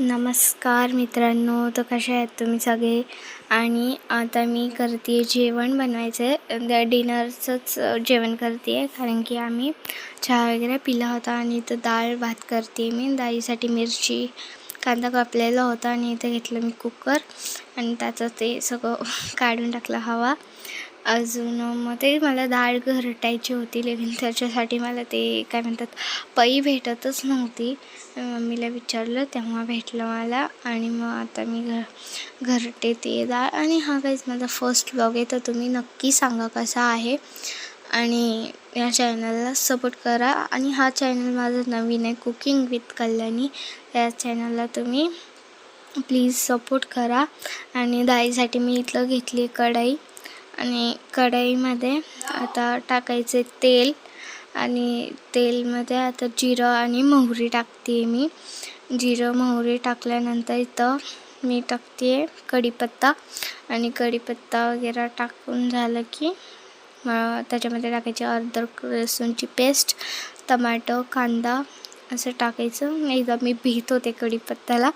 नमस्कार मित्रांनो तर कसे आहेत तुम्ही सगळे? आणि आता मी करते जेवण बनवायचं. आहे डिनरचंच जेवण करते आहे कारण की आम्ही चहा वगैरे पिला होता आणि इथं डाळ भात करते मी. डाळीसाठी मिरची कांदा कापलेला होता आणि इथं घेतलं मी कुकर आणि त्याचं ते सगळं काढून टाकलं हवा. अजून मग ते मला डाळ घरटायची होती लेकिन त्याच्यासाठी मला ते काय म्हणतात पई भेटतच नव्हती. मम्मीला विचारलं तेव्हा भेटलं मला. आणि मग आता मी घर घरटे ते डाळ आणि हा काहीच माझा फर्स्ट ब्लॉग आहे तर तुम्ही नक्की सांगा कसा आहे. आणि या चॅनलला सपोर्ट करा. आणि हा चॅनल माझा नवीन आहे कुकिंग विथ कल्याणी या चॅनलला तुम्ही प्लीज सपोर्ट करा. आणि डाळीसाठी मी इथलं घेतली कढाई. आणि कढईमध्ये आता टाकायचे तेल आणि तेलमध्ये आता जिरं आणि मोहरी टाकते मी. जिरं मोहरी टाकल्यानंतर इथं मी टाकते आहे कढीपत्ता आणि कढीपत्ता वगैरे टाकून झालं की त्याच्यामध्ये टाकायचे अद्रक लसूणची पेस्ट टमाटो कांदा असं टाकायचं. एकदा मी भीत होते कढीपत्त्याला.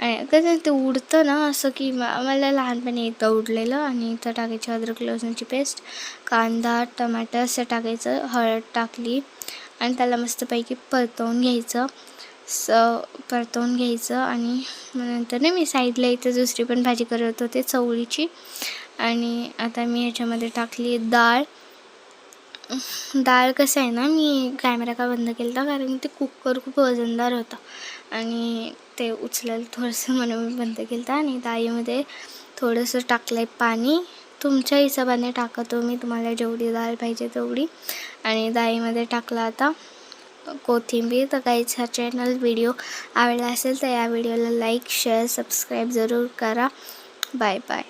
आणि कसं ते उडतं ना असं की मला लहानपणी एकदा उडलेलं आणि इथं टाकायचं अद्रक लसूणची पेस्ट कांदा टमाटर असं टाकायचं हळद टाकली आणि त्याला मस्तपैकी परतवून घ्यायचं. स परतवून घ्यायचं आणि नंतर ना मी साईडला इथं दुसरी पण भाजी करत होते चवळीची. आणि आता मी ह्याच्यामध्ये टाकली डाळ. डाळ कसं आहे ना मी कॅमेरा का बंद केला होता कारण ते कुकर खूप वजनदार होता. आणि ते उचलायला थोडंसं म्हणून मी बंद केलं होता आणि डाळीमध्ये थोडंसं टाकलं आहे पाणी. तुमच्या हिशोबाने टाका तुम्ही. तुम्हाला जेवढी डाळ पाहिजे तेवढी. आणि डाळीमध्ये टाकला आता कोथिंबीर. तर काहीच हा चॅनल व्हिडिओ आवडला असेल तर या व्हिडिओला लाईक शेअर सबस्क्राईब जरूर करा. Bye bye.